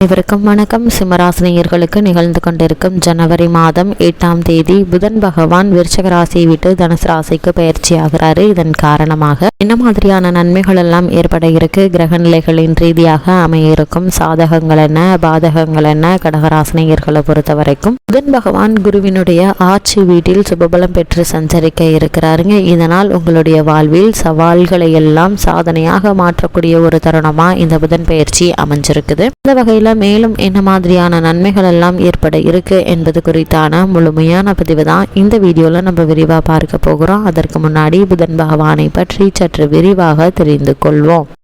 அனைவருக்கும் வணக்கம். சிம்மராசினியர்களுக்கு நிகழ்ந்து கொண்டிருக்கும் ஜனவரி மாதம் எட்டாம் தேதி புதன் பகவான் விருச்சக ராசியை விட்டு தனுசு ராசிக்கு பயிற்சியாகிறாரு இதன் காரணமாக என்ன மாதிரியான நன்மைகள் எல்லாம் ஏற்பட இருக்கு? கிரக நிலைகளின் ரீதியாக அமைய இருக்கும் சாதகங்கள் என்ன? பாதகங்கள் என்ன? கடகராசினியர்களை பொறுத்த வரைக்கும் புதன் பகவான் குருவினுடைய ஆட்சி வீட்டில் சுபபலம் பெற்று சஞ்சரிக்க இருக்கிறாருங்க. இதனால் உங்களுடைய வாழ்வில் சவால்களை எல்லாம் சாதனையாக மாற்றக்கூடிய ஒரு தருணமா இந்த புதன் பயிற்சி அமைஞ்சிருக்குது. இந்த வகையில் மேலும் என்ன மாதிரியான நன்மைகள் எல்லாம் ஏற்பட இருக்கு என்பது குறித்தான முழுமையான பதிவு தான் இந்த வீடியோவில் நம்ம விரிவாக பார்க்க போகிறோம். அதற்கு முன்னாடி புதன் பகவானை பற்றி சற்று விரிவாக தெரிந்து கொள்வோம்.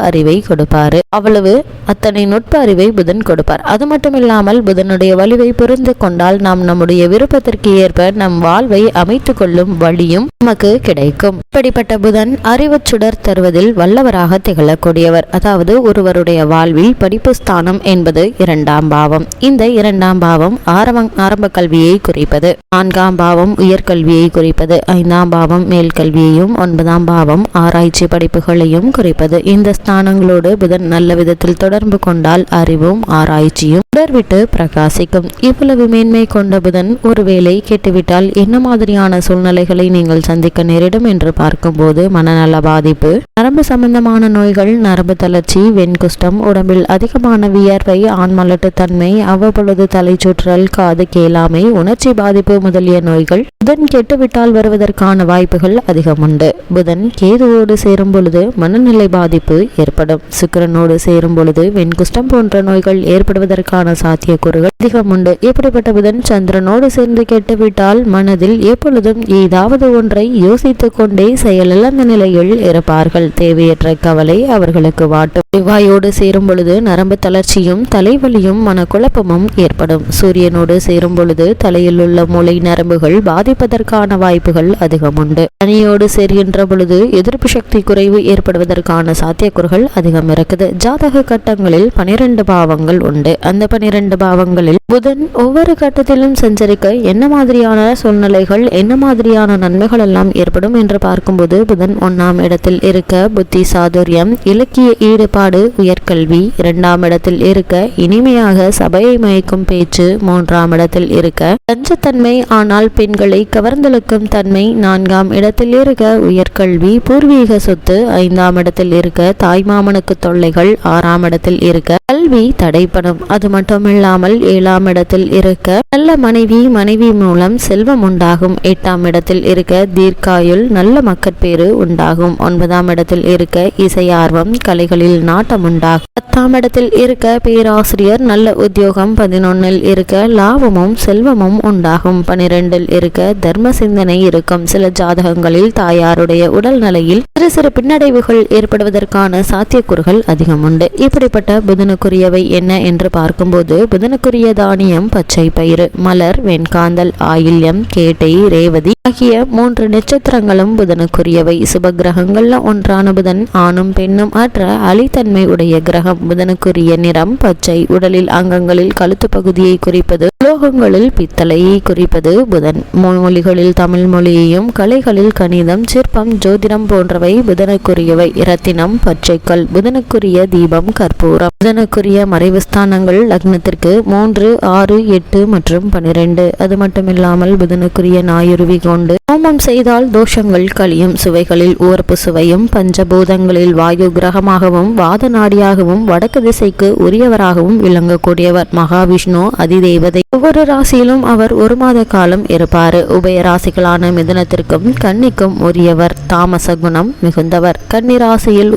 அறிவை கொடுப்பாரு. அவ்வளவு அத்தனை நுட்ப அறிவை புதன் கொடுப்பார். அது மட்டும் இல்லாமல் புதனுடைய வலிவை புரிந்து கொண்டால் நாம் நம்முடைய விருப்பத்திற்கு ஏற்ப நம் வாழ்வை அமைத்துக் கொள்ளும் வழியும் நமக்கு கிடைக்கும். இப்படிப்பட்ட புதன் அறிவு சுடர் தருவதில் வல்லவராக திகழக்கூடியவர். அதாவது ஒருவருடைய வாழ்வில் படிப்பு ஸ்தானம் என்பது இரண்டாம் பாவம். இந்த இரண்டாம் பாவம் ஆரம்ப ஆரம்ப கல்வியை குறிப்பது. நான்காம் பாவம் உயர்கல்வியை குறிப்பது. ஐந்தாம் பாவம் மேல் கல்வியையும் ஒன்பதாம் பாவம் ஆராய்ச்சி படிப்புகளையும் குறிப்பது. இந்த ஸ்தானங்களோடு புதன் நல்ல விதத்தில் தொடர்பு கொண்டால் அறிவும் ஆராய்ச்சியும் விட்டு பிரகாசிக்கும். இவ்வளவு மேன்மை கொண்ட புதன் ஒருவேளை கெட்டுவிட்டால் என்ன மாதிரியான சூழ்நிலைகளை நீங்கள் சந்திக்க நேரிடும் என்று பார்க்கும்போது மனநல பாதிப்பு நரம்பு சம்பந்தமான நோய்கள் நரம்பு தளர்ச்சி வெண்குஷ்டம் உடம்பில் அதிகமான வியர்வை ஆண்மலட்டு தன்மை அவ்வப்பொழுது தலைச்சுற்றல் காது கேளாமை உணர்ச்சி பாதிப்பு முதலிய நோய்கள் புதன் கெட்டுவிட்டால் வருவதற்கான வாய்ப்புகள் அதிகம் உண்டு புதன் கேதுவோடு சேரும் பொழுது மனநிலை பாதிப்பு ஏற்படும். சுக்கரனோடு சேரும் பொழுது வெண்குஷ்டம் போன்ற நோய்கள் ஏற்படுவதற்கான சாத்தியக்கூறுகள் அதிகம் உண்டு. இப்படிப்பட்ட புதன் சந்திரனோடு சேர்ந்து கெட்டுவிட்டால் மனதில் எப்பொழுதும் ஏதாவது ஒன்றை யோசித்துக் கொண்டே செயலிழந்த நிலையில் இருப்பார்கள். தேவையற்ற கவலை அவர்களுக்கு வாட்டும். செவ்வாயோடு சேரும் பொழுது நரம்பு தளர்ச்சியும் தலைவலியும் மனக்குழப்பமும் ஏற்படும். சூரியனோடு சேரும் பொழுது தலையில் உள்ள மூளை நரம்புகள் பாதிப்பதற்கான வாய்ப்புகள் அதிகம் உண்டு. சனியோடு சேர்கின்ற பொழுது எதிர்ப்பு சக்தி குறைவு ஏற்படுவதற்கான இருப்பவர்கள் அதிகம் இருக்குது. ஜாதக கட்டங்களில் பனிரெண்டு பாவங்கள் உண்டு. அந்த பனிரெண்டு பாவங்களில் புதன் ஒவ்வொரு கட்டத்திலும் சஞ்சரிக்க என்ன மாதிரியான சூழ்நிலைகள் என்ன மாதிரியான நன்மைகள் எல்லாம் ஏற்படும் என்று பார்க்கும்போது புதன் ஒன்னாம் இடத்தில் இருக்க புத்தி சாதுரியம் இலக்கிய ஈடுபாடு உயர்கல்வி இரண்டாம் இடத்தில் இருக்க இனிமையாக சபையை மயக்கும் பேச்சு மூன்றாம் இடத்தில் இருக்க தஞ்சத்தன்மை ஆனால் பெண்களை கவர்ந்தெழுக்கும் தன்மை நான்காம் இடத்தில் இருக்க உயர்கல்வி பூர்வீக சொத்து ஐந்தாம் இடத்தில் இருக்க தாய்மாமனுக்கு தொல்லைகள் ஆறாம் இடத்தில் இருக்க கல்வி தடைப்படும். அது மட்டுமில்லாமல் ஏழாம் இடத்தில் இருக்க நல்ல மனைவி மனைவி மூலம் செல்வம் உண்டாகும். எட்டாம் இடத்தில் இருக்க தீர்க்காயுள் நல்ல மக்கட்பேறு உண்டாகும். ஒன்பதாம் இடத்தில் இருக்க இசையார்வம் கலைகளில் நாட்டம் உண்டாகும். பத்தாம் இடத்தில் இருக்க பேராசிரியர் நல்ல உத்தியோகம். பதினொன்னில் இருக்க லாபமும் செல்வமும் உண்டாகும். பனிரெண்டில் இருக்க தர்ம சிந்தனை இருக்கும். சில ஜாதகங்களில் தாயாருடைய உடல் நிலையில் சிறு சிறு பின்னடைவுகள் ஏற்படுவதற்கான சாத்தியக்கூறுகள் அதிகம் உண்டு இப்படிப்பட்ட புதனுக்குரியவை என்ன என்று பார்க்கும்போது புதனுக்குரிய தானியம் பச்சை பயிறு மலர் வெண்காந்தல் ஆயில்யம் கேட்டை ரேவதி ஆகிய மூன்று நட்சத்திரங்களும் புதனுக்குரியவை. சுப கிரகங்கள்ல ஒன்றான புதன் ஆணும் பெண்ணும் அற்ற அலித்தன்மை உடைய கிரகம். புதனுக்குரிய நிறம் பச்சை. உடலில் அங்கங்களில் கழுத்து பகுதியை குறிப்பது உலோகங்களில் பித்தளையை குறிப்பது புதன். மொழிகளில் தமிழ் மொழியையும் கலைகளில் கணிதம் சிற்பம் ஜோதிடம் போன்றவை புதனுக்குரியவை. இரத்தினம் பச்சை பச்சைக்கல் புதனுக்குரிய தீபம் கற்பூரம். புதனுக்குரிய மறைவு ஸ்தானங்கள் லக்னத்திற்கு மூன்று ஆறு எட்டு மற்றும் பனிரெண்டு. அது மட்டுமில்லாமல் புதனுக்குரிய நாயுருவி கொண்டு ஹோமம் செய்தால் தோஷங்கள் கழியும். சுவைகளில் ஊர்ப்பு சுவையும் பஞ்சபூதங்களில் வாயு கிரகமாகவும் வாத நாடியாகவும் வடக்கு திசைக்கு உரியவராகவும் விளங்கக்கூடியவர் மகாவிஷ்ணு அதிதேவதை. ஒவ்வொரு ராசியிலும் அவர் ஒரு மாத காலம் இருப்பார். உபய ராசிகளான மிதுனத்திற்கும் கன்னிக்கும் உரியவர். தாமச குணம் மிகுந்தவர். கன்னி ராசியில்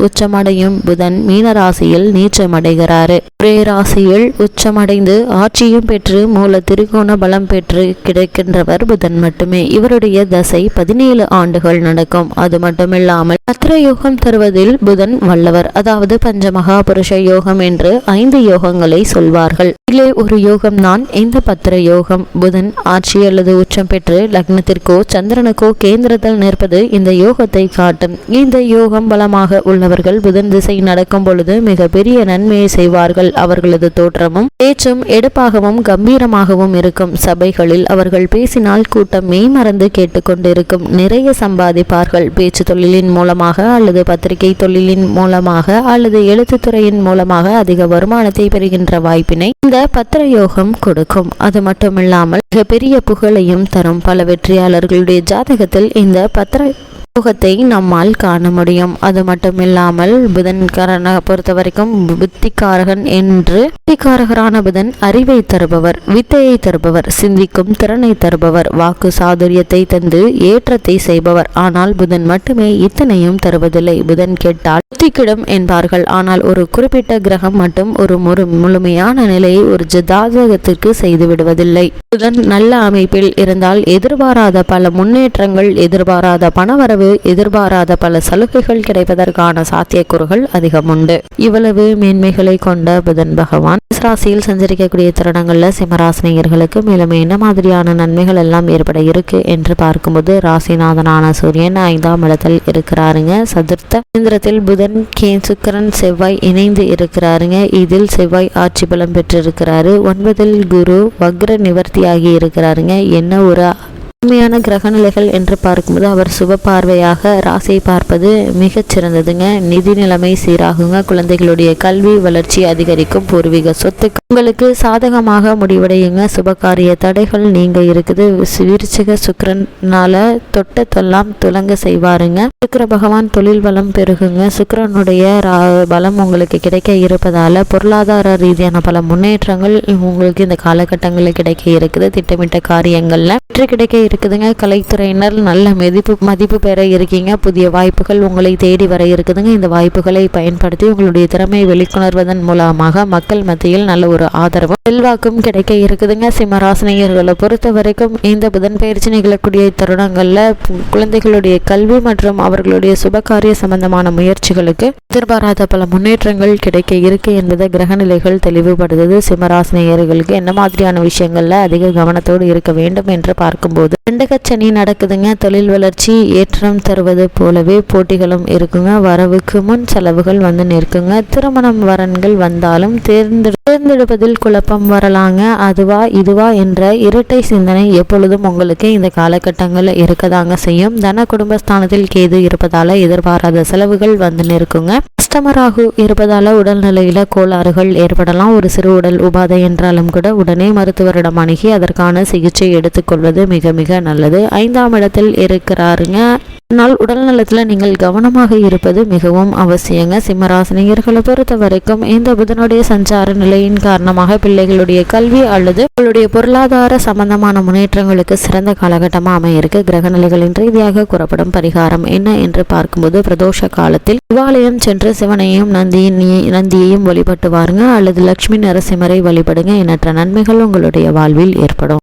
அடையும் புதன் மீனராசியில் நீச்சமடைகிறாரு பிரேராசியில் உச்சமடைந்து ஆட்சியும் பெற்று மூல திரிகோண பலம் பெற்று கிடைக்கின்றவர் புதன் மட்டுமே. இவருடைய தசை பதினேழு ஆண்டுகள் நடக்கும். அது மட்டுமில்லாமல் பத்திர யோகம் தருவதில் புதன் வல்லவர். அதாவது பஞ்ச மகாபுருஷ யோகம் என்று ஐந்து யோகங்களை சொல்வார்கள். இதிலே ஒரு யோகம் தான் இந்த பத்திர யோகம். புதன் ஆட்சி அல்லது உச்சம் பெற்று லக்னத்திற்கோ சந்திரனுக்கோ கேந்திரத்தில் நிற்பது இந்த யோகத்தை காட்டும். இந்த யோகம் பலமாக உள்ளவர்கள் புதன் திசை நடக்கும் பொழுது மிக பெரிய நன்மையை செய்வார்கள். அவர்களது தோற்றமும் பேச்சும் எடுப்பாகவும் கம்பீரமாகவும் இருக்கும். சபைகளில் அவர்கள் பேசினால் கூட்டம் மெய்மறந்து கேட்டுக்கொண்டிருக்கும் நிறைய சம்பாதிப்பார்கள். பேச்சு தொழிலின் மூலமாக அல்லது பத்திரிகை தொழிலின் மூலமாக அல்லது எழுத்துத்துறையின் மூலமாக அதிக வருமானத்தை பெறுகின்ற வாய்ப்பினை இந்த பத்திர யோகம் கொடுக்கும். அது மட்டுமில்லாமல் மிகப்பெரிய புகழையும் தரும். பல வெற்றியாளர்களுடைய ஜாதகத்தில் இந்த பத்திர யோகத்தை நம்மால் காண முடியும். அது மட்டும் இல்லாமல் புதன்காரனை பொறுத்த வரைக்கும் புத்திக்காரகன் என்று புத்திக்காரகரான புதன் அறிவை தருபவர் வித்தையை தருபவர் சிந்திக்கும் திறனை தருபவர் வாக்கு சாதுரியத்தை தந்து ஏற்றத்தை செய்பவர். ஆனால் புதன் மட்டுமே இத்தனையும் தருவதில்லை. புதன் கேட்டால் புத்திக்கிடும் என்பார்கள். ஆனால் ஒரு குறிப்பிட்ட கிரகம் மட்டும் ஒரு முழு முழுமையான நிலையை ஒரு ஜதாதகத்திற்கு செய்து விடுவதில்லை. புதன் நல்ல அமைப்பில் இருந்தால் எதிர்பாராத பல முன்னேற்றங்கள் எதிர்பாராத பணவரவு எதிர்பாராத பல சலுகைகள் கிடைப்பதற்கான சாத்தியக்கூறுகள் அதிகம் உண்டு இவ்வளவு மேன்மைகளை கொண்ட புதன் பகவான் ராசியில் சஞ்சரிக்கக்கூடிய தருணங்கள்ல சிம்மராசினியர்களுக்கு மேலும் என்ன மாதிரியான நன்மைகள் எல்லாம் ஏற்பட இருக்கு என்று பார்க்கும்போது ராசிநாதனான சூரியன் ஐந்தாம் இடத்தில் இருக்கிறாருங்க. சதுர்த்த இந்திரத்தில் புதன் கே சுக்கரன் செவ்வாய் இணைந்து இருக்கிறாருங்க. இதில் செவ்வாய் ஆட்சி பலம் பெற்றிருக்கிறாரு. ஒன்பதில் குரு வக்ர நிவர்த்தியாகி இருக்கிறாருங்க. என்ன ஒரு உண்மையான கிரகநிலைகள் என்று பார்க்கும்போது அவர் சுப பார்வையாக ராசியை பார்ப்பது மிகச் சிறந்ததுங்க. நிதி நிலைமை சீராகுங்க. குழந்தைகளுடைய கல்வி வளர்ச்சி அதிகரிக்கும். பூர்வீக சொத்து உங்களுக்கு சாதகமாக முடிவடையுங்க. சுபகாரிய தடைகள் நீங்க இருக்குது. விருச்சிக சுக்கரனால தொட்டத்தெல்லாம் துலங்க செய்வாருங்க. சுக்கர பகவான் தொழில் வளம் பெருகுங்க. சுக்கரனுடைய பலம் உங்களுக்கு கிடைக்க இருப்பதால பொருளாதார ரீதியான பல முன்னேற்றங்கள் உங்களுக்கு இந்த காலகட்டங்களில் கிடைக்க இருக்குது. திட்டமிட்ட காரியங்கள்ல வெற்றி கிடைக்க இருக்குதுங்க. கலைத்துறையினர் நல்ல மதிப்பு மதிப்பு பெற இருக்கீங்க. புதிய வாய்ப்புகள் உங்களை தேடி வர இருக்குதுங்க. இந்த வாய்ப்புகளை பயன்படுத்தி உங்களுடைய திறமையை வெளிக்கொணர்வதன் மூலமாக மக்கள் மத்தியில் நல்ல ஒரு ஆதரவும் செல்வாக்கும் கிடைக்க இருக்குதுங்க. சிம்மராசினியர்களை பொறுத்த வரைக்கும் இந்த புதன் பயிற்சி நிகழக்கூடிய தருணங்களில் குழந்தைகளுடைய கல்வி மற்றும் அவர்களுடைய சுபகாரிய சம்பந்தமான முயற்சிகளுக்கு எதிர்பாராத பல முன்னேற்றங்கள் கிடைக்க இருக்கு என்பதை கிரகநிலைகள் தெளிவுபடுத்துது. சிம்மராசினியர்களுக்கு என்ன மாதிரியான விஷயங்களில் அதிக கவனத்தோடு இருக்க வேண்டும் என்று பார்க்கும்போது ரெண்டகச்சனி நடக்குதுங்க. தொழில் வளர்ச்சி ஏற்றம் தருவது போலவே போட்டிகளும் இருக்குங்க. வரவுக்கு முன் செலவுகள் வந்து நிற்குங்க. திருமணம் வரன்கள் வந்தாலும் தேர்ந்தெடு தேர்ந்தெடுப்பதில் குழப்பம் வரலாங்க. அதுவா இதுவா என்ற இரட்டை சிந்தனை எப்பொழுதும் உங்களுக்கு இந்த காலகட்டங்களில் இருக்கதாங்க செய்யும். தன குடும்பஸ்தானத்தில் கேது இருப்பதால எதிர்பாராத செலவுகள் வந்து நிற்குங்க. கஸ்டமராகு இருப்பதால உடல்நிலையில கோளாறுகள் ஏற்படலாம். ஒரு சிறு உடல் உபாதை என்றாலும் கூட உடனே மருத்துவரிடம் அணுகி அதற்கான சிகிச்சை எடுத்துக்கொள்வது மிக மிக மிக நல்லது. ஐந்தாம் இடத்தில் இருக்கிறாருங்க. ஆனால் உடல் நலத்தில் நீங்கள் கவனமாக இருப்பது மிகவும் அவசியங்க. சிம்மராசினியர்களை பொறுத்த வரைக்கும் இந்த புதனுடைய சஞ்சார நிலையின் காரணமாக பிள்ளைகளுடைய கல்வி அல்லது உங்களுடைய பொருளாதார சம்பந்தமான முன்னேற்றங்களுக்கு சிறந்த காலகட்டமாக அமையிருக்கு. கிரக நிலைகளின் ரீதியாக கூறப்படும் பரிகாரம் என்ன என்று பார்க்கும்போது பிரதோஷ காலத்தில் சிவாலயம் சென்று சிவனையும் நந்தியின் நந்தியையும் வழிபட்டு வாருங்க அல்லது லட்சுமி நரசிம்மரை வழிபடுங்க. எண்ணற்ற நன்மைகள் உங்களுடைய வாழ்வில் ஏற்படும்.